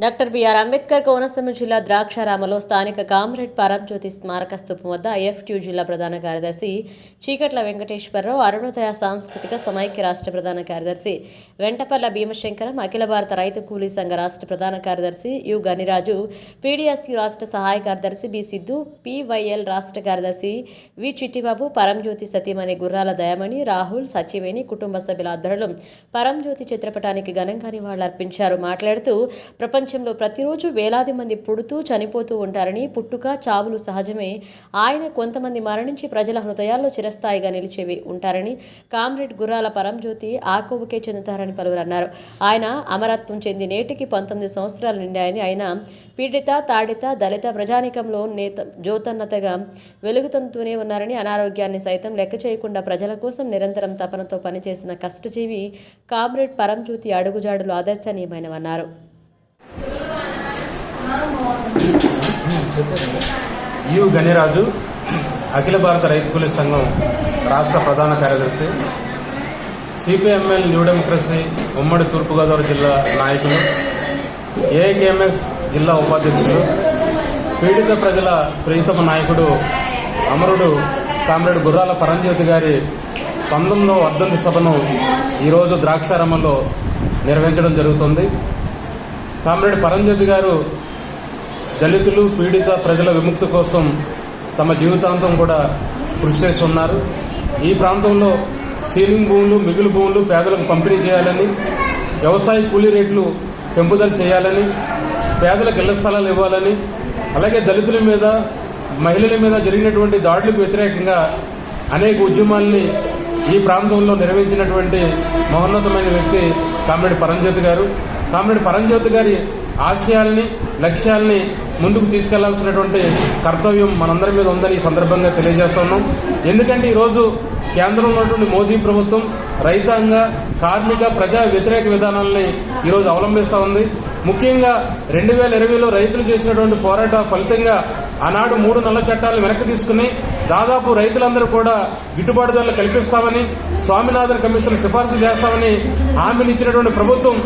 Doctor BR Ambedkar Konaseema జిల్లా ద్రాక్షారామలో స్థానిక కామ్రేడ్ పరంజ్యోతి స్మారక స్థూపం వద్ద ఐఎఫ్ట్యూ జిల్లా ప్రధాన కార్యదర్శి చీకట్ల వెంకటేశ్వరరావు అరుణోదయ సాంస్కృతిక సమైక్య రాష్ట్ర ప్రధాన కార్యదర్శి వెంటపల్ల భీమశంకరం అఖిల భారత రైతు కూలీ సంఘ రాష్ట్ర ప్రధాన కార్యదర్శి యు గనిరాజు పీడీఎస్సీ రాష్ట్ర సహాయ కార్యదర్శి బి సిద్ధు పివైఎల్ రాష్ట్ర కార్యదర్శి వి చిట్టిబాబు పరంజ్యోతి సతీమణి గుర్రాల దయమణి రాహుల్ సచివేణి కుటుంబ సభ్యుల ఆధ్వర్యంలో పరంజ్యోతి చిత్రపటానికి ఘనంగా నివాళులర్పించారు. మాట్లాడుతూ ప్రపంచ ప్రపంచంలో ప్రతిరోజు వేలాది మంది పుడుతూ చనిపోతూ ఉంటారని పుట్టుక చావులు సహజమే. ఆయన కొంతమంది మరణించి ప్రజల హృదయాల్లో చిరస్థాయిగా నిలిచేవి ఉంటారని కామ్రేడ్ గుర్రాల పరంజ్యోతి ఆ కొవ్వుకే చెందుతారని పలువురు అన్నారు ఆయన అమరత్వం చెంది నేటికి పంతొమ్మిది సంవత్సరాలు నిండాయని ఆయన పీడిత తాడిత దళిత ప్రజానికంలో నేత జ్యోతన్నతగా వెలుగుతంతూనే ఉన్నారని అనారోగ్యాన్ని సైతం లెక్క చేయకుండా ప్రజల కోసం నిరంతరం తపనతో పనిచేసిన కష్టజీవి కామ్రేడ్ పరంజ్యోతి అడుగుజాడులు ఆదర్శనీయమైనవన్నారు. యు గణిరాజు అఖిల భారత రైతు కూలీ సంఘం రాష్ట్ర ప్రధాన కార్యదర్శి సిపిఎంఎల్ న్యూ డెమోక్రసీ ఉమ్మడి తూర్పుగోదావరి జిల్లా నాయకులు ఏఐకేఎంఎస్ జిల్లా ఉపాధ్యక్షులు పీడిత ప్రజల ప్రియతమ నాయకుడు అమరుడు కామ్రేడ్ గుర్రాల పరంజ్యోతి గారి పంతొమ్మిదవ వర్ధంతి సభను ఈరోజు ద్రాక్షారామంలో నిర్వహించడం జరుగుతుంది. కామ్రేడ్ పరంజ్యోతి గారు దళితులు పీడిత ప్రజల విముక్తి కోసం తమ జీవితాంతం కూడా కృషి చేస్తున్నారు ఈ ప్రాంతంలో సీలింగ్ భూములు మిగులు భూములు పేదలకు పంపిణీ చేయాలని వ్యవసాయ కూలీ రేట్లు పెంపుదల చేయాలని పేదలకు ఇళ్ళ స్థలాలు ఇవ్వాలని అలాగే దళితుల మీద మహిళల మీద జరిగినటువంటి దాడులకు వ్యతిరేకంగా అనేక ఉద్యమాల్ని ఈ ప్రాంతంలో నిర్వహించినటువంటి మహోన్నతమైన వ్యక్తి కామ్రేడ్ పరంజ్యోతి గారు. కామ్రేడ్ పరంజ్యోతి గారి ఆశయాల్ని లక్ష్యాల్ని ముందుకు తీసుకెళ్ళాల్సినటువంటి కర్తవ్యం మనందరి మీద ఉందని ఈ సందర్భంగా తెలియజేస్తున్నాం ఎందుకంటే ఈరోజు కేంద్రంలో ఉన్నటువంటి మోదీ ప్రభుత్వం రైతాంగ కార్మిక ప్రజా వ్యతిరేక విధానాలని ఈరోజు అవలంబిస్తూ ఉంది. ముఖ్యంగా రెండు వేల ఇరవైలో రైతులు చేసినటువంటి పోరాట ఫలితంగా ఆనాడు మూడు నల్ల చట్టాలను వెనక్కి తీసుకుని దాదాపు రైతులందరూ కూడా గిట్టుబాటు ధరలు కల్పిస్తామని స్వామినాథన్ కమిషన్ సిఫార్సు చేస్తామని హామీనిచ్చినటువంటి ప్రభుత్వం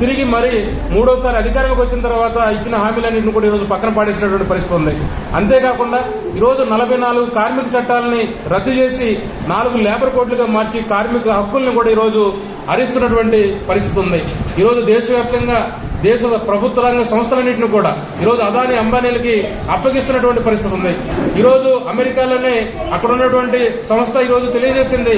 తిరిగి మరి మూడోసారి అధికారంలోకి వచ్చిన తర్వాత ఇచ్చిన హామీలన్నింటిని కూడా ఈరోజు పక్కన పాడేసినటువంటి పరిస్థితి ఉంది. అంతేకాకుండా ఈరోజు నలభై నాలుగు కార్మిక చట్టాలని రద్దు చేసి నాలుగు లేబర్ కోడ్లుగా మార్చి కార్మిక హక్కుల్ని కూడా ఈరోజు హరిస్తున్నటువంటి పరిస్థితి ఉంది. ఈరోజు దేశవ్యాప్తంగా దేశ ప్రభుత్వ రంగ సంస్థలన్నింటినీ కూడా. ఈరోజు అదాని అంబానీలకి అప్పగిస్తున్నటువంటి పరిస్థితి ఉంది. ఈరోజు అమెరికాలోనే అక్కడ ఉన్నటువంటి సంస్థ ఈరోజు తెలియజేసింది.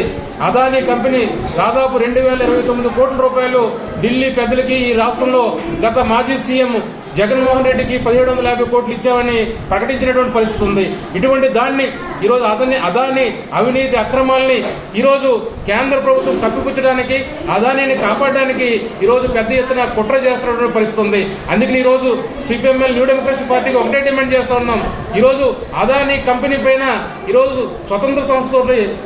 అదాని కంపెనీ దాదాపు రెండు వేల ఇరవై తొమ్మిది కోట్ల రూపాయలు ఢిల్లీ పెద్దలకి ఈ రాష్ట్రంలో గత మాజీ సీఎం జగన్మోహన్ రెడ్డికి పదిహేడు వందల యాభై కోట్లు ఇచ్చామని ప్రకటించినటువంటి పరిస్థితి ఉంది. ఇటువంటి దాన్ని ఈరోజు అదని అదాని అవినీతి అక్రమాల్ని ఈరోజు కేంద్ర ప్రభుత్వం తప్పిపుచ్చడానికి అదానీని కాపాడడానికి ఈరోజు పెద్ద ఎత్తున కుట్ర చేస్తున్నటువంటి పరిస్థితి ఉంది. అందుకని ఈరోజు సిపిఎంఎల్ న్యూ డెమోక్రసీ పార్టీకి ఒకటే డిమాండ్ చేస్తూ ఉన్నాం. ఈరోజు అదానీ కంపెనీ పైన ఈరోజు స్వతంత్ర సంస్థతో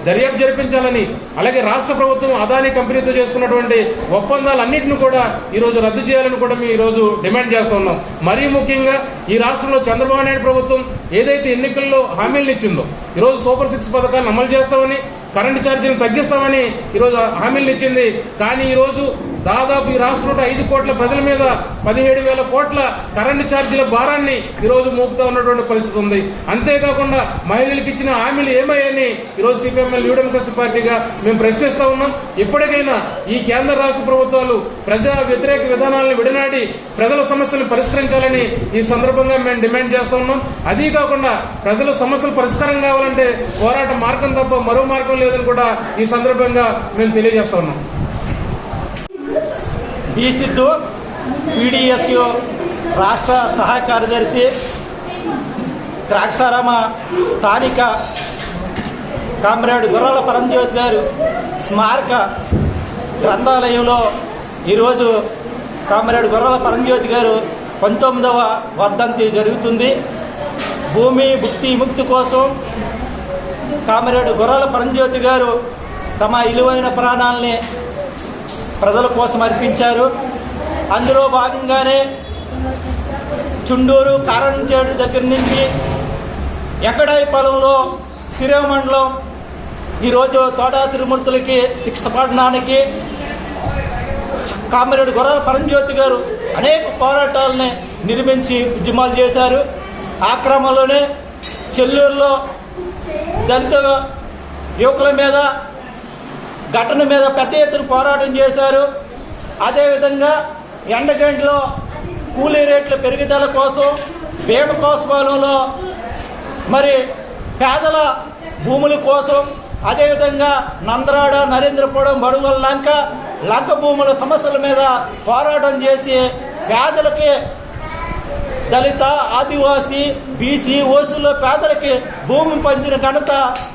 దర్యాప్తు జరిపించాలని అలాగే రాష్ట్ర ప్రభుత్వం అదానీ కంపెనీతో చేసుకున్నటువంటి ఒప్పందాలన్నింటిని కూడా ఈరోజు రద్దు చేయాలని కూడా మేము ఈరోజు డిమాండ్ చేస్తూ ఉన్నాం. మరీ ముఖ్యంగా ఈ రాష్ట్రంలో చంద్రబాబు నాయుడు ప్రభుత్వం ఏదైతే ఎన్నికల్లో హామీలను ఇచ్చిందో ఈరోజు సూపర్ సిక్స్ పథకాలను అమలు చేస్తామని కరెంటు ఛార్జీలు తగ్గిస్తామని ఈరోజు హామీలు ఇచ్చింది. కానీ ఈరోజు దాదాపు ఈ రాష్ట్రంలో ఐదు కోట్ల ప్రజల మీద పదిహేడు వేల కోట్ల కరెంటు ఛార్జీల భారాన్ని ఈరోజు మోపుతా ఉన్నటువంటి పరిస్థితి ఉంది. అంతేకాకుండా మహిళలకు ఇచ్చిన హామీలు ఏమయ్యాయని ఈరోజు సిపిఎంఎల్ న్యూ డెమోక్రసీ పార్టీగా మేము ప్రశ్నిస్తా ఉన్నాం. ఇప్పటికైనా ఈ కేంద్ర రాష్ట్ర ప్రభుత్వాలు ప్రజా వ్యతిరేక విధానాలను విడనాడి ప్రజల సమస్యలు పరిష్కరించాలని ఈ సందర్భంగా మేము డిమాండ్ చేస్తా ఉన్నాం. అదీ కాకుండా ప్రజల సమస్యలు పరిష్కారం కావాలంటే పోరాట మార్గం తప్ప మరో మార్గం లేదని కూడా ఈ సందర్భంగా మేము తెలియజేస్తా ఉన్నాం. బి సిద్ధు పీడిఎస్యు రాష్ట్ర సహాయ కార్యదర్శి ద్రాక్షారామ స్థానిక కామ్రేడ్ గుర్రాల పరంజ్యోతి గారు స్మారక గ్రంథాలయంలో ఈరోజు కామ్రేడ్ గుర్రాల పరంజ్యోతి గారు పంతొమ్మిదవ వర్ధంతి జరుగుతుంది. భూమి భుక్తి ముక్తి కోసం కామ్రేడ్ గుర్రాల పరంజ్యోతి గారు తమ ఇలువైన ప్రాణాలని ప్రజల కోసం అర్పించారు. అందులో భాగంగానే చుండూరు కారంచేడు దగ్గర నుంచి ఎక్కడాయి పొలంలో శ్రీమండలం ఈరోజు తోటా తిరుమూర్తులకి శిక్ష పడడానికి కామరేడు గొర్రెల పరంజ్యోతి గారు అనేక పోరాటాలని నిర్మించి ఉద్యమాలు చేశారు. ఆ క్రమంలోనే చెల్లూరులో దళిత యువకుల మీద ఘటన మీద పెద్ద ఎత్తున పోరాటం చేశారు. అదేవిధంగా ఎండగంటలో కూలీ రేట్ల పెరుగుదల కోసం భీమకోస్వాలంలో మరి పేదల భూముల కోసం అదేవిధంగా నందరాడ నరేంద్రపురం బడుగల లంక లంక భూముల సమస్యల మీద పోరాటం చేసి పేదలకి దళిత ఆదివాసీ బీసీ ఓసీలో పేదలకి భూమి పంచిన ఘనత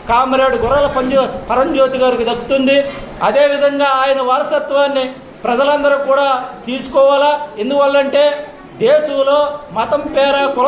కామరేడు గుర్రాల పంజో పరంజ్యోతి గారికి దక్కుతుంది. అదేవిధంగా ఆయన వారసత్వాన్ని ప్రజలందరూ కూడా తీసుకోవాలా? ఎందువల్లంటే దేశంలో మతం పేర కులం